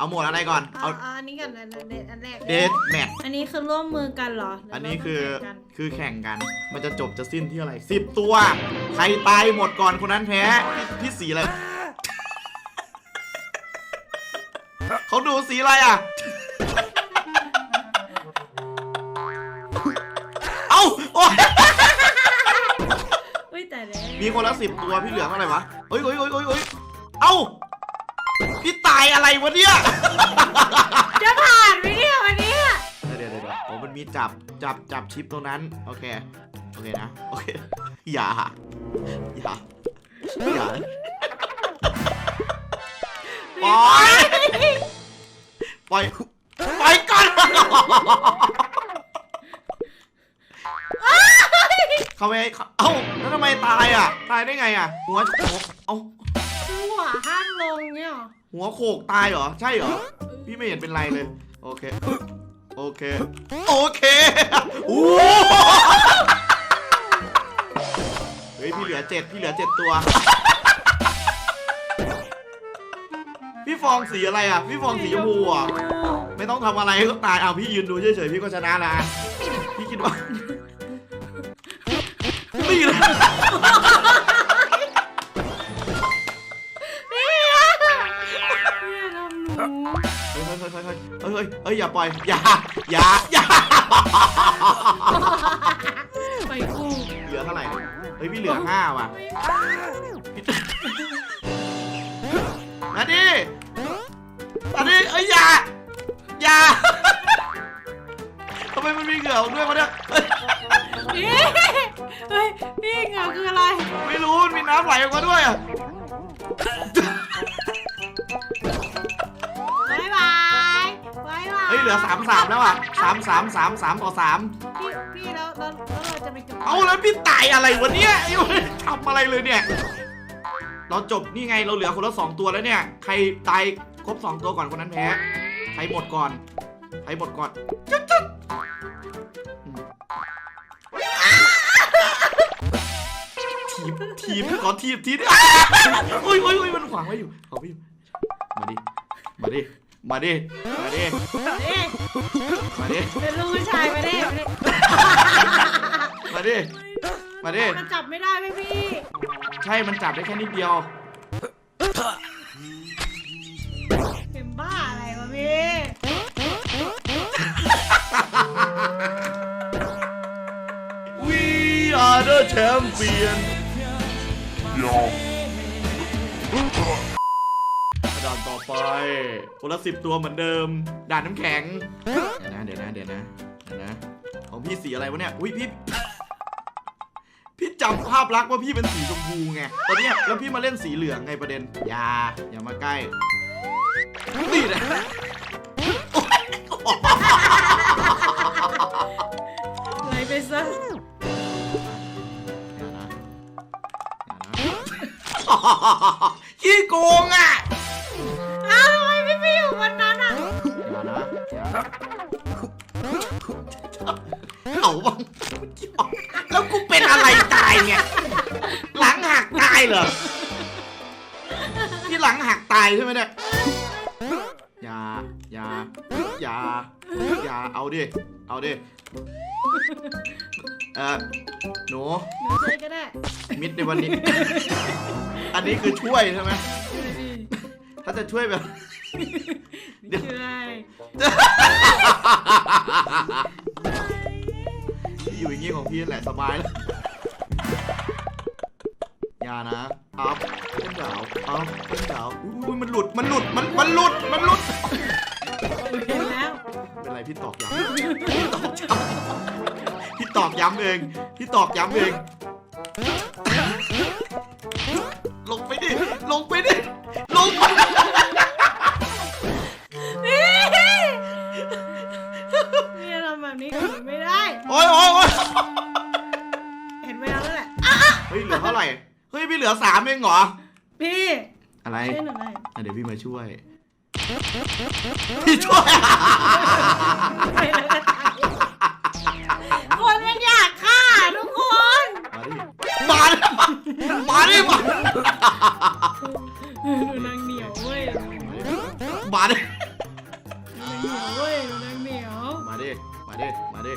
เอาหมวดอะไรก่อน เอาเอาเอาอันนี้ก่อนอันอันอันแรกเดทแมท อันนี้คือร่วมมือกันเหรอหรือันนี้คือว่าต้งแข่งกันคือแข่งกัน มันจะจบจะสิ้นที่อะไรสิบตัว ใครตายหมดก่อนคนนั้นแพ้พี่พี่สีอะไร เขาดูสีอะไรอะ เอ้าโอ๊ยอุ้ยแต่แล้วมีคนละสิบตัวพี่เหลือเท่าไหร่วะเฮ้ยเฮ้ยเฮ้ยเฮ้ยเฮ้ยเอ้าพี่ตายอะไรวะเนี่ย จะผ่านไหมเนี่ยวันนี้เดี๋ยวเดี๋ยวเดี๋ยวโอ้มันมีจับจับจับชิปตรงนั้น โอเค โอเคนะ โอเค อย่า อย่า อย่า ปล่อย ปล่อย ปล่อยก่อน เขาไม่ให้เขาเอ้า แล้วทำไมตายอะ ตายได้ไงอะหัวโขกเอ้าคือหัวห้าม ลงเนี่ยเหรอหัวโขกตายเหรอ ใช่เหรอ พี่ไม่เห็นเป็นไรเลย โอเค โอเค โอเคโอ้โหเฮ้ย พี่เหลือเจ็ดพี่เหลือเจ็ดตัว พี่ฟองสีอะไรอะ พี่ฟองสีชมพูอะ ไม่ต้องทำอะไรก็ตายเอาพี่ยืนดูเฉยๆ พี่ก็ชนะละพี่คิดว่านี่แหละเนี่ เฮ้ยเฮ้ยเฮ้ยอย่าปล่อย อย่า อย่า อย่า ไปคู่เหลือเท่าไหร่เนี่ยเฮ้ยพี่เหลือห้าว่ะมาดิมาดิเอ้ยอย่า อย่าทำไมมันมีเหงื่อออกด้วยวะเนี่ยเฮ้ยนี่เฮ้ยนี่เหงาคืออะไร ไม่รู้มันมีน้ำไหลออกมาด้วยอะ ลือสามสามแล้วอะสามสามสามสามต่อสามพี่พี่แล้วแล้วแล้วเราจะไปจบเอาแล้วพี่ตายอะไรวะเนี่ยไอ้เว้ยทำอะไรเลยเนี่ย เราจบนี่ไงเราเหลือคนละสองตัวแล้วเนี่ย ใครตายครบสองตัวก่อนคนนั้นแพ้ ใครหมดก่อน ใครหมดก่อนจึ๊ดจึ๊ดอืมทีบทีบขอทีบทีบอ้าอุ้ยอุ้ยอุ้ยมันขวางไว้อยู่ขวางไว้อยู่ มาดิ มาดิ มาดิ มาดิเอ๊ะมาดิ เป็นลูกผู้ชายมาได้มาได้มาดิ มาดิ มันจับไม่ได้ไหมพี่ ใช่ มันจับได้แค่นิดเดียว เป็นบ้าอะไรวะพี่ We are the champion ด่านต่อไป คนละสิบตัวเหมือนเดิม ด่านน้ำแข็ง เดี๋ยวนะ เดี๋ยวนะ เดี๋ยวนะ เดี๋ยวนะ ของพี่สีอะไรวะเนี่ย อุ้ยพี่ พี่จำภาพลักษณ์ว่าพี่เป็นสีชมพูไง ตอนเนี้ยแล้วพี่มาเล่นสีเหลืองไงประเด็น อย่า อย่ามาใกล้นี่แหละโอ๊ยไหลไปซะอย่านะอย่านะ ขี้โกงอะ เอาบ้างแล้วกูเป็นอะไรตายเนี่ยหลังหักตายเหรอที่หลังหักตายใช่ไหมเนี่ยอย่าอย่าอย่าอย่าเอาดิเอาดิเออหนูหนูช่วยก็ได้มิดในวันนี้ อันนี้คือช่วยใช่ไหมช่วยดิ ถ้าจะช่วยแบบ เดี๋ยว ช่วยอยู่อย่างนี้ของพี่นั่นแหละสบายแล้วอย่านะอัพเป็นดาวอัพเป็นดาวอุ้ยมันหลุดมันหลุดมันมันหลุดมันหลุด เห็นแล้วเป็นไรพี่ตอกย้ำ พี่ตอกย้ำพี่ตอกย้ำเอง พี่ตอกย้ำเอง ไม่ได้ โอ้ยโอ้ยโอ้ยเห็นแววแล้วแหละ เฮ้ยเหลือเท่าไหร่ เฮ้ยพี่เหลือสามเองเหรอ พี่อะไรช่วยหนูหน่อยอะเดี๋ยวพี่มาช่วย พี่ช่วยคนมันอยากฆ่าทุกคนมาดิมาดิมาดิมาหนูนางเหนียวเว้ยมาดิเหนียวเว้ยหนูแดงเหนียวมา ดิ มาดิ มาดิ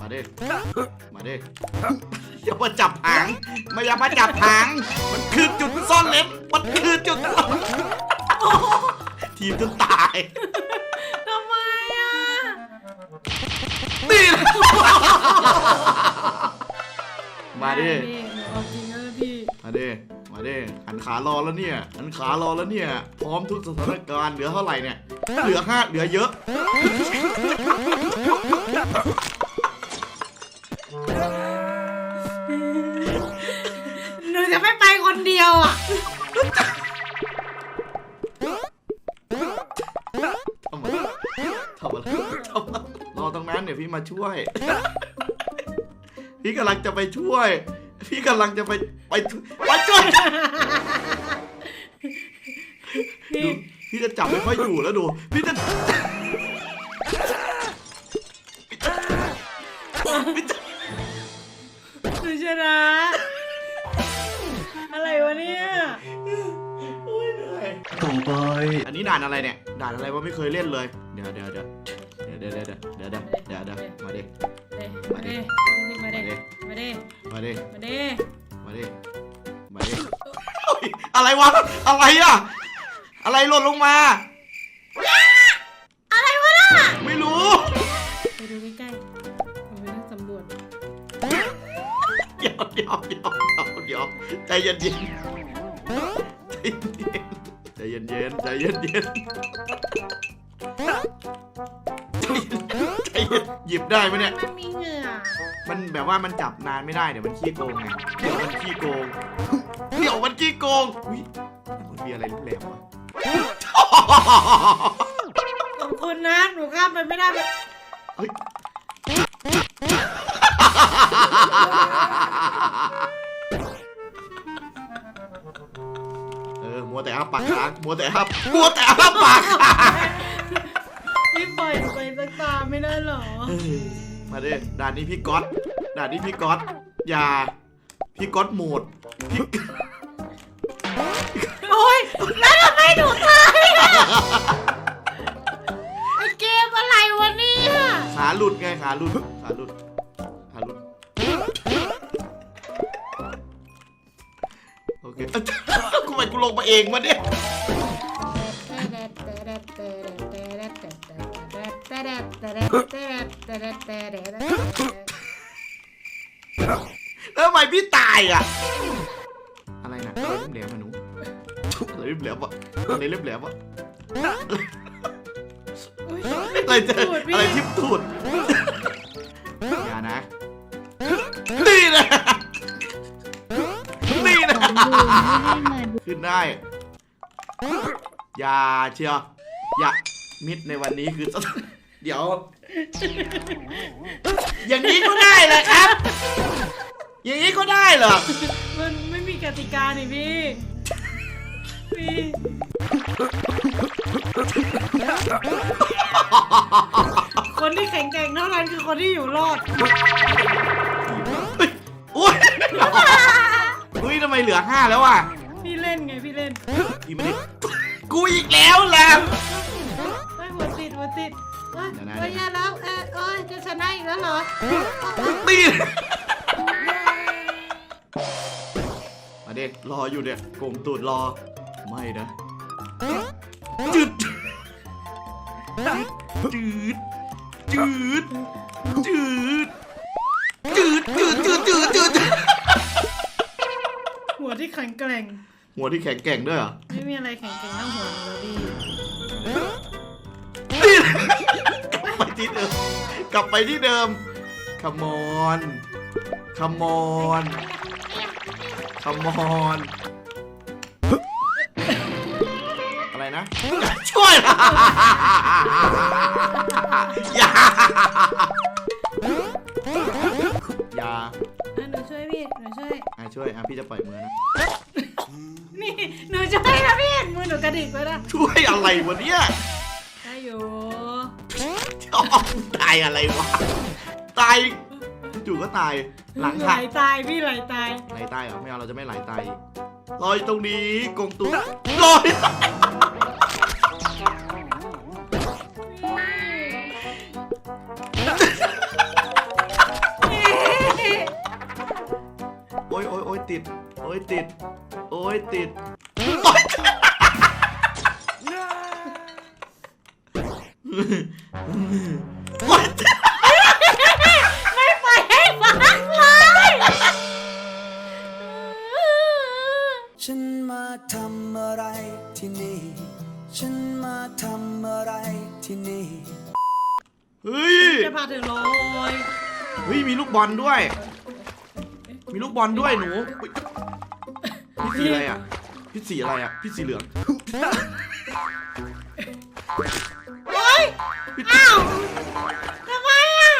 มาดิ มาดิ อย่ามาจับหางไม่อย่ามาจับหาง มันคือจุดซ่อนเล็บ มันคือจุดซ่อนเล็บทีมจนตาย ทำไมอะนี่แหละมาดิพี่หนูเอาจริงแล้วนะพี่ มาดิมาดิหันขารอแล้วเนี่ยหันขารอแล้วเนี่ย พร้อมทุกสถานการณ์เหลือเท่าไหร่เนี่ย เหลือห้าเหลือเยอะ หนูจะไม่ไปคนเดียวอะ ทำอะไรทำอะไรทำอะไรรอตรงนั้นเดี๋ยวพี่มาช่วย พี่กำลังจะไปช่วย พี่กำลังจะไปไปไปช่วย พี่ดูพี่จะจับไม่ค่อยอยู่แล้วดู พี่จะพี่จะหนูชนะ อะไรวะเนี่ยโอ้ยเหนื่อยต่อไป อันนี้ด่านอะไรเนี่ย ด่านอะไรวะไม่เคยเล่นเลย เดี๋ยวเดี๋ยวเดี๋ยวเดี๋ยวเดี๋ยวเดี๋ยวเดี๋ยวเดี๋ยวเดี๋ยวเดี๋ยวมาดิมาดิมาดิมาดิมาดิมาดิมาดิมาดิมาดิเฮ้ยอะไรวะ อะไรอะ อะไรหล่นลงมา อะไรวะน่ะไม่รู้ ไปดูใกล้ๆผมไปนั่งสำรวจเดี๋ยวเดี๋ยวเดี๋ยวเดี๋ยวเดี๋ยวใจเย็นเย็นใจเย็นเย็นใจเย็นเย็นใจเย็นหยิบได้ไหมเนี่ย มันมีเหงื่อมันแบบว่ามันจับนานไม่ได้เดี๋ยวมันขี้โกงไงเดี๋ยวมันขี้โกงเดี๋ยวมันขี้โกงอุ้ยมันมีอะไรแหลมๆวะ ขอบคุณนะ หนูข้ามไปไม่ได้แบบเฮ้ยเออ มัวแต่อ้าปากค้าง มัวแต่อ้ามัวแต่อ้าปากค้างพี่ปล่อยหนูไปสักตาไม่ได้เหรอมาดิด่านนี้พี่ก๊อต ด่านนี้พี่ก๊อต อย่า พี่ก๊อตโหมดพี่ โอ๊ยแล้วทำไม หนูตายอะไอเกมอะไรวะเนี่ยขาหลุดไงขาหลุดขาหลุดขาหลุดโอเคกูไปกูลงมาเองวะเนี่ยแล้วทำไมพี่ตายอะ อะไรเล็บแหลมอะอะไรเล็บแหลมอะอุ๊ยอะไรจะตูดพี่อะไรทิพตูดอย่านะ นี่นะนี่นะขึ้นได้อย่าเชียวอย่ามิดในวันนี้คือ เดี๋ยว อย่างนี้ก็ได้เหรอครับ อย่างนี้ก็ได้เหรอ มันไม่มีกติกานี่พี่พี่ คนที่แข็งแกร่งเท่านั้นคือคนที่อยู่รอด อุ้ยอุ้ยทำไมเหลือห้าแล้วอะพี่เล่นไงพี่เล่นพี่ไม่ได้กูอีกแล้วแหละไม่หัวติดหัวติดเอ้ยเดี๋ยวนะโอ้ยแย่แล้วเอ้ยเอ้ยจะชนะอีกแล้วเหรอตีมาเด็รออยู่เนี่ยโกงตูดรอ ไม่นะจืดจืดจืดจืดจืดจืดจืดจืดจืดหัวที่แข็งแกร่ง หัวที่แข็งแกร่งด้วยเหรอ ไม่มีอะไรแข็งแกร่งเท่าหัวหนูแล้วพี่นี่กลับไปที่เดิม กลับไปที่เดิม come on come on come on อะไรนะช่วยนะอย่าอย่าอะหนูช่วยพี่หนูช่วย อะช่วยอะพี่จะปล่อยมือนะนี่หนูช่วยนะพี่มือหนูกระดิกไปนะช่วยอะไรวะเนี่ยได้อยู่อ๋อตายอะไรวะตายจู่ก็ตายหลังไหลหัก ตายพี่ไหลตายไหลตายเหรอไม่เอาเราจะไม่ไหลตายรออยู่ตรงนี้กงตุ๊กรออยู่ ติด โอ้ยติด โอ้ยติดโอ๊ยไม่ไปให้ฟังเลยฉันมาทำอะไรที่นี่ ฉันมาทำอะไรที่นี่ เฮ้ย จะพาเธอลอย เฮ้ยมีลูกบอลด้วย มีลูกบอลด้วยหนูอุ๊ยพี่สีอะไรอะพี่สีอะไรอะพี่สีเหลืองโอ๊ยพี่อ้าวทำไมอะ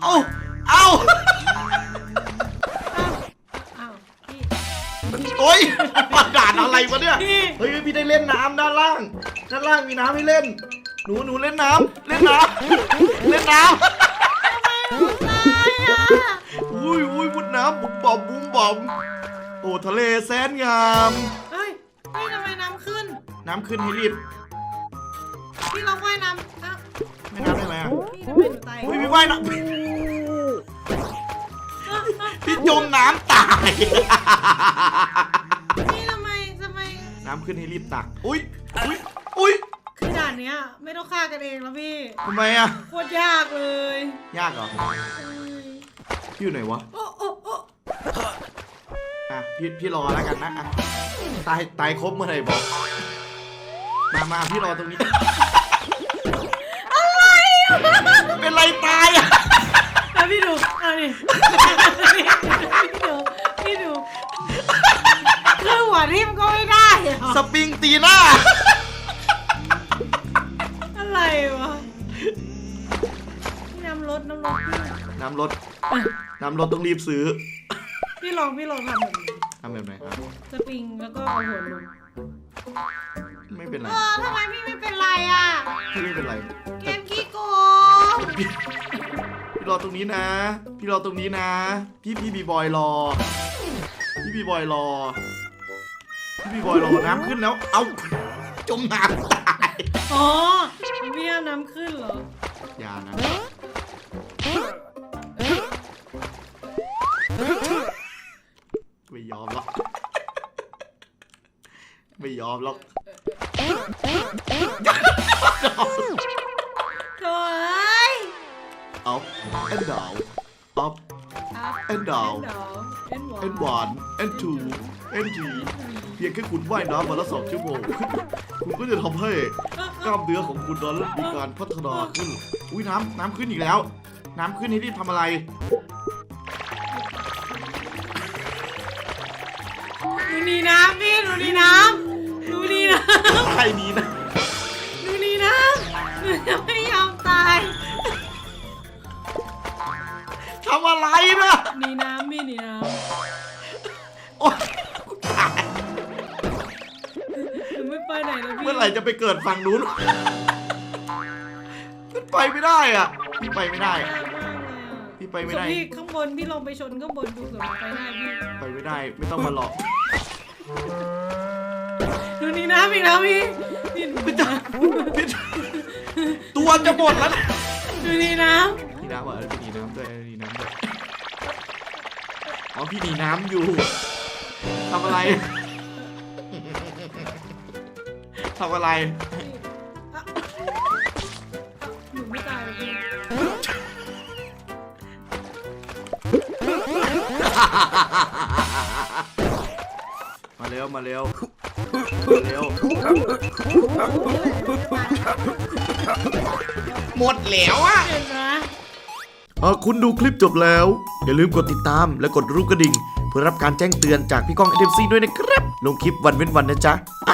เอาเอาอ้าวพี่โอ้ยประกาศอะไรวะเนี่ยพี่เฮ้ยพี่ได้เล่นน้ำด้านล่าง ด้านล่างมีน้ำให้เล่น หนูหนูเล่นน้ำเล่นน้ำเล่นน้ตายอะำ อุ้ยอุ้ยมุดน้ำบุ้มบอมบุ้มบอมโอ้ทะเลแสนงาม เฮ้ยพี่ทำไมน้ำขึ้น น้ำขึ้นให้รีบพี่ลองว่ายน้ำอ้าวไม่น้ำได้ไหมอะพี่ทำไมหนูตายอุ้ยพี่ว่ายน้ำอ้าวอ้าวพี่จมน้ำตาย พี่ทำไมทำไม น้ำขึ้นให้รีบตัก อุ้ยอุ้ยอุ้ยคือด่านเนี้ย ไม่ต้องฆ่ากันเองแล้วพี่ทำไมอะ โคตรยากเลย ยากเหรอพี่ อยู่ไหนวะโอ้โอ้โอ้อะพี่พี่รอแล้วกันนะอะตายตายครบเมื่อไหร่บอก มามาพี่รอตรงนี้ เป็นไรตายอะแล้วพี่ดูเอาดิพี่ดูพี่ดูคือหัวทิ่มก็ไม่ได้เหรอสปริงตีหน้า อะไรวะน้ำรถน้ำรถพี่น้ำรถ น้ำรถต้องรีบซื้อ พี่ลองพี่ลองทำแบบนี้ทำแบบไหนครับ สปริงแล้วก็เอาหัวลงไม่เป็นไร เออทำไมพี่ไม่เป็นไรอะ พี่ไม่เป็นไร เกมขี้โกงพี่พี่รอตรงนี้นะ พี่รอตรงนี้นะ พี่พี่บีบอยรอ พี่บีบอยรอ พี่บีบอยรอ น้ำขึ้นแล้ว เอาจมน้ำตาย อ๋อพี่เอาน้ำขึ้นเหรอ อย่านะ อมหรอก ไม่ยอมหรอกโถ่เอ้ย up and down up อัพ and down เอ็นดาวเอ็น and หวาน one and two and three เพียงแค่คุณว่ายน้ำวันละสองชั่วโมง คุณก็จะทำให้กล้ามเนื้อของคุณนั้นมีการพัฒนาขึ้น อุ้ยน้ำน้ำขึ้นอีกแล้ว น้ำขึ้นให้รีบทำอะไร นูหนีน้ำพี่หนูหนีน้ำหนูหนีน้ใครนี้นะำหนูหนีน้ำหนูจะไม่ยอมตายทำอะไรนะหนีน้ำพี่หนีน้โอ๊ยตายำหนูไม่ไปไหนแล้วพี่เมื่อไหร่จะไปเกิดฝั่งนู้นมันไปไม่ได้อะพี่ไปไม่ได้ยากมากเลยอะพี่ไปไม่ได้ พี่ข้างบนพี่ลงไปชนข้างบนดูเผื่อมันไปได้พี่ไปไม่ได้ ไม่ต้องมาหลอก หนูหนีน้ำอีกแล้วพี่พี่หนูหนีน้พี่ตัวจะหมดแล้วนะำหนูหนีน้พี่น้ำอะพี่หนีน้ำด้วยหนีน้ำด้วยอ๋อพี่หนีน้ำอยู่ทำอะไรทำอะไรำอะหนูไม่ตายเลยพี่ มาเร็วมาเร็วมาเร็วหมดแล้วอะเห็นไหมหากคุณดูคลิปจบแล้ว อย่าลืมกดติดตามและกดรูปกระดิ่ง เพื่อรับการแจ้งเตือนจากพี่ก้องเอ c ซีด้วยนะครับ ลงคลิปวันเว้นวันนะจ๊ะอ้า